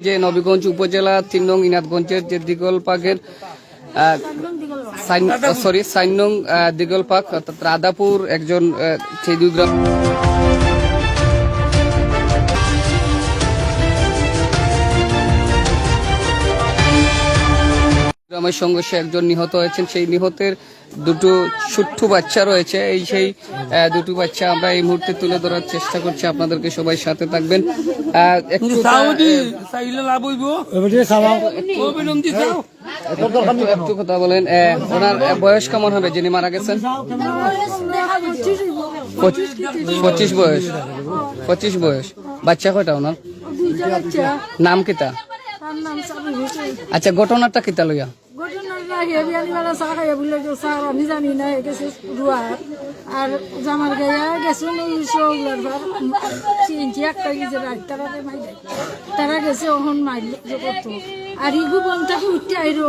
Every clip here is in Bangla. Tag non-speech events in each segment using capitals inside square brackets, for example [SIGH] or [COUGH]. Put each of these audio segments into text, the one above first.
যে নবীগঞ্জ উপজেলা তিন নং ইনাথগঞ্জের যে দিগল পাকের সরি সাইন নং দিগল পাক অর্থাৎ রাধাপুর, একজন সেই দুই গ্রাম গ্রামের সংঘর্ষে একজন নিহত হয়েছেন। সেই নিহতের দুটো ছোট্ট বাচ্চা রয়েছে। এই সেই আহ, দুটো বাচ্চা আমরা এই মুহূর্তে তুলে ধরার চেষ্টা করছি। আপনাদেরকে সবাই সাথে থাকবেন। আহ, একটু কথা বলেন। ওনার বয়স কেমন হবে? যিনি মারা গেছেন? পঁচিশ বয়স। পঁচিশ বয়স। বাচ্চা কয়টা ওনার? দুইটা নাম কিতা? আচ্ছা ঘটনাটা কিতা লইয়া? চা খাইয়া বলে আমি জানি না গেছে রুয়ার আর জামার গাইয়া গেছে চিনছি একটা গেছে রাত তারা মাইলে তারা গেছে ওহন মাইল যে করতো আর ইগু বনটাকে উঠতে আইরো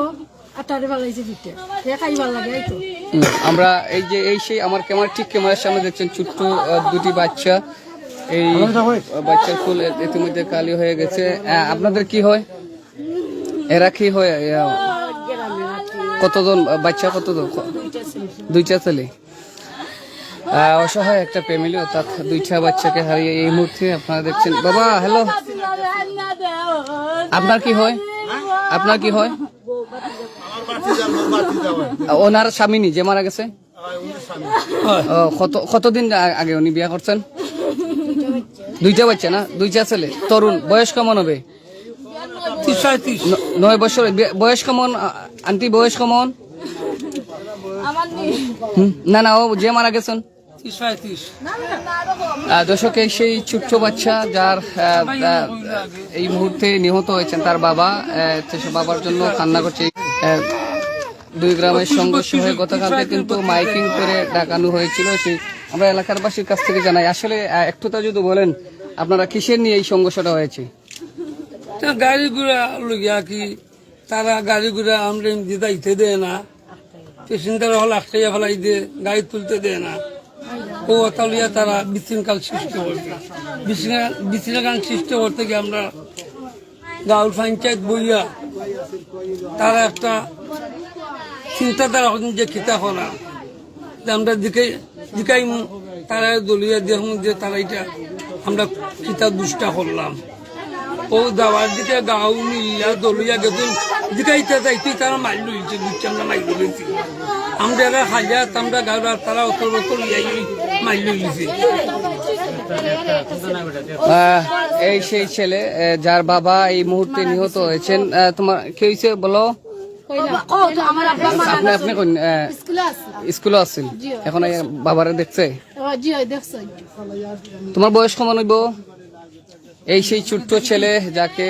আর তারে ভালাইছে পিঠে সে খাই ভালো লাগে এই তো। আমরা এই যে এই সেই আমার ক্যামেরা ঠিক ক্যামেরার সামনে দেখছেন ছোট্ট দুটি বাচ্চা। এই বাচ্চার ফুল ইতিমধ্যে কালি হয়ে গেছে। আহ, আপনাদের কি হয়? এরা কি হয়? কতজন বাচ্চা কতজন? দুইটা ছেলে। অসহায় একটা ফ্যামিলি অর্থাৎ দুইটা বাচ্চাকে হারিয়ে এই মুহূর্তে আপনারা দেখছেন। বাবা হ্যালো আপনার কি হয়? আপনার কি হয়? ওনার স্বামী যে মারা গেছে? কত কতদিন আগে উনি বিয়া করছেন? দুইটা বাচ্চা না? দুইটা ছেলে। তরুণ বয়স কেমন হবে? নয় বছর বয়স কেমন আন্টি বয়স কেমন না না ও যে মারা গেছেন? তিরিশ সাঁত্রিশ আহ, দর্শক এই সেই ছোট্ট বাচ্চা যার এই মুহূর্তে নিহত হয়েছেন তার বাবা বাবার জন্য কান্না করছে। দুই গ্রামের সংঘর্ষ হয়ে গতকালকে কিন্তু মাইকিং করে ডাকানো হয়েছিল। সেই আমরা এলাকারবাসীর কাছ থেকে জানাই। আসলে আহ, একটু তা যদি বলেন আপনারা কিসের নিয়ে এই সংঘর্ষটা হয়েছে? তা গাড়ি ঘোড়া কি তারা গাড়ি ঘোড়া আমরা এমনি যাইতে দেয় না। পেসেন্টার হল আটকাইয়া ফেলাই দিয়ে গাড়ি তুলতে দেয় না। ও তালিয়া তারা বিশৃঙ্খল সৃষ্টি করতে বিশৃঙ্খল- সৃষ্টি করতে গিয়ে আমরা গাঁও পঞ্চায়েত বইয়া তারা একটা চিন্তাধারা হন যে খিতা যে আমরা দিকে দিকাই তারা দলিয়া দেহ যে তারা এটা আমরা খিতা দুষ্টা করলাম। ও দাওয়ার দিকে গাও মিলিয়া দলিয়া যাইতে তারা মাইল লইছে বুঝছে আমরা মাইল লইছি। আমরা এরা হাজা আমরা গাওয়া তারা অতল অতল ইয়াই মাইল লইছে। আহ, এই সেই ছেলে যার বাবা এই মুহূর্তে নিহত হয়েছেন। আহ, তোমার কি হয়েছে বলো? আপনি আপনি স্কুলে আসছিল এখন বাবারে দেখছে। তোমার বয়স কেমন হইব? এই সেই ছোট্ট ছেলে যাকে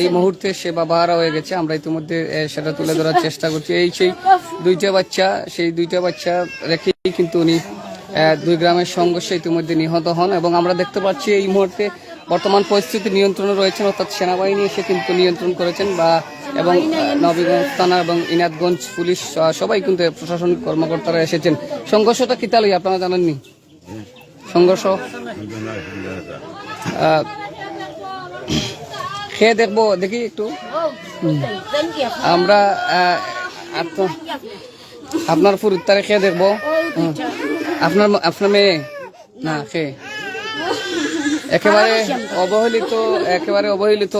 এই মুহূর্তে সে বাবা হারা হয়ে গেছে। আমরা ইতিমধ্যে সেটা তুলে ধরার [LAUGHS] চেষ্টা করছি। এই সেই দুইটা বাচ্চা সেই দুইটা বাচ্চা রেখেই কিন্তু উনি দুই গ্রামের সংঘর্ষে ইতিমধ্যে নিহত হন এবং আমরা দেখতে পাচ্ছি এই মুহূর্তে বর্তমান পরিস্থিতি নিয়ন্ত্রণে রয়েছেন অর্থাৎ সেনাবাহিনী এসে কিন্তু নিয়ন্ত্রণ করেছেন বা এবং নবীগঞ্জ থানা এবং ইনাতগঞ্জ পুলিশ সবাই কিন্তু প্রশাসনিক কর্মকর্তারা এসেছেন। সংঘর্ষটা কি তালই আপনারা জানেননি? সংঘর্ষ? আহ, খেয়ে দেখব দেখি একটু। আমরা আপনার ফুরুত্তারে খেয়ে দেখব। আপনার আপনার মেয়ে? না খেয়ে একেবারে অবহেলিত একেবারে অবহেলিত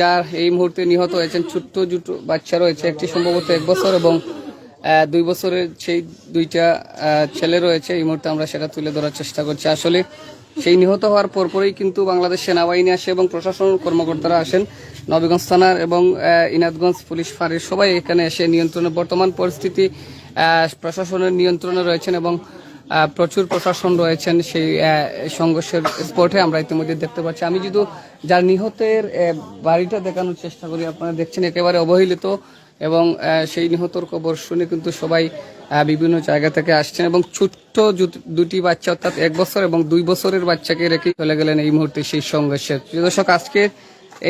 যার এই মুহূর্তে নিহত হয়েছেন ছোট্ট দুটো বাচ্চা রয়েছে। একটি সম্ভবত এক বছর এবং দুই বছরের সেই দুইটা আহ, ছেলে রয়েছে। এই মুহূর্তে আমরা সেটা তুলে ধরার চেষ্টা করছি। আসলে সেই নিহত হওয়ার পরপরই কিন্তু বাংলাদেশ সেনাবাহিনী আসে এবং প্রশাসন কর্মকর্তারা আসেন। নবীগঞ্জ থানার এবং ইনাদগঞ্জ পুলিশ ফাঁড়ির সবাই এখানে এসে নিয়ন্ত্রণে বর্তমান পরিস্থিতি প্রশাসনের নিয়ন্ত্রণে রয়েছেন এবং প্রচুর প্রশাসন রয়েছেন সেই সংঘর্ষের স্পটে আমরা ইতিমধ্যে দেখতে পাচ্ছি। আমি যদি যার নিহতের বাড়িটা দেখানোর চেষ্টা করি, আপনারা দেখছেন একেবারে অবহেলিত এবং সেই নিহতর খবর শুনে কিন্তু সবাই বিভিন্ন জায়গা থেকে আসছেন এবং ছোট্ট দুটি বাচ্চা অর্থাৎ এক বছর এবং দুই বছরের বাচ্চাকে রেখে চলে গেলেন এই মুহূর্তে সেই সংঘর্ষে। দর্শক, আজকে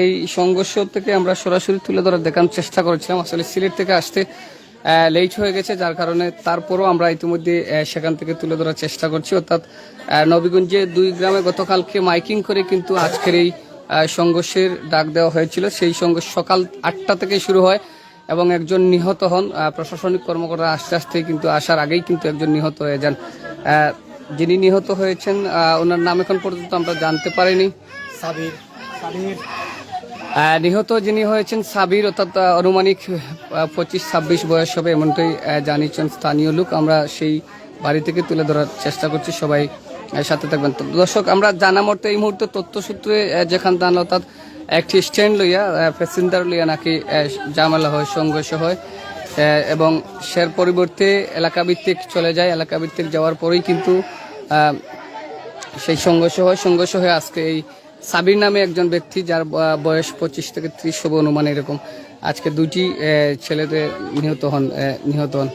এই সংঘর্ষ থেকে আমরা সরাসরি তুলে ধরার দেখানোর চেষ্টা করেছিলাম। আসলে সিলেট থেকে আসতে লেট হয়ে গেছে, যার কারণে তারপরও আমরা ইতিমধ্যে সেখান থেকে তুলে ধরার চেষ্টা করছি। অর্থাৎ নবীগঞ্জে দুই গ্রামে গতকালকে মাইকিং করে কিন্তু আজকের এই সংঘর্ষের ডাক দেওয়া হয়েছিল। সেই সংঘর্ষ সকাল আটটা থেকে শুরু হয়। এবং একজন নিহত হন প্রশাসনিক কর্মকর্তা আস্তে আস্তে কিন্তু আসার আগেই কিন্তু একজন নিহত হয়ে যান। যিনি নিহত হয়েছেন ওনার নাম এখন পর্যন্ত আমরা জানতে পারিনি। সাবির। সাবির। নিহত যিনি হয়েছেন সাবির অর্থাৎ আনুমানিক পঁচিশ ছাব্বিশ বয়স হবে এমনটাই জানিয়েছেন স্থানীয় লোক। আমরা সেই বাড়ি থেকে তুলে ধরার চেষ্টা করছি সবাই সাথে থাকবেন। দর্শক আমরা জানা মতে এই মুহূর্তে তথ্যসূত্রে যেখান দান অর্থাৎ একটি স্ট্যান্ড লইয়া প্যাসেঞ্জার লইয়া নাকি জামেলা হয়, সংঘর্ষ হয় এবং সের পরিবর্তে এলাকা ভিত্তিক চলে যায়। এলাকা ভিত্তিক যাওয়ার পরেই কিন্তু সেই সংঘর্ষ হয়। সংঘর্ষ হয়ে আজকে এই সাবির নামে একজন ব্যক্তি, যার বয়স পঁচিশ থেকে ত্রিশ হবে অনুমান এরকম, আজকে দুটি ছেলেতে নিহত হন নিহত হন।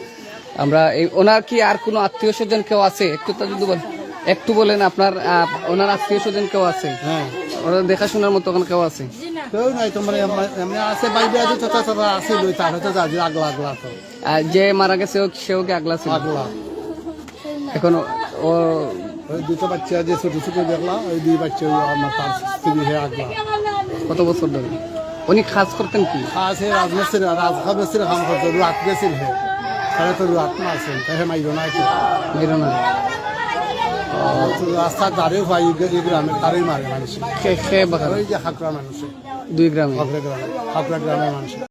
আমরা এই, ওনার কি আর কোনো আত্মীয় স্বজন কেউ আছে? একটু তো যদি বলেন। একটু বলেন আপনার ওনার আত্মীয় স্বজন কেউ আছে? হ্যাঁ। ওরা দেখাশোনার মতো ওখানে কেউ আছে? কেউ নাই তোমার এমনি আছে বাইরে আছে তো তারা আছে লই তার হয়তো যাজি আগলা আগলা তো। যে মারা গেছে ও- সেও কি আগলা ছিল? আগলা। এখন ও- ওই দুটো বাচ্চা যে ছোট ছোট দেখলা ওই দুই বাচ্চা আমার তার স্ত্রী হয়ে আগলা। কত বছর ধরে? উনি কাজ করতেন কি? আছে রাজমিস্ত্রি রাজখা মিস্ত্রি কাম করতো রুয়াত গেছিল হে। তাহলে তো রুয়াত মারছেন তাই মাইল না বেরো না রাস্তার দাঁড়িয়ে ভাই এই গ্রামে তারই মারে মানুষ। ওই যে হাকরা মানুষ। দুই গ্রামে? হাকরা গ্রামে। হাকরা গ্রামের মানুষ।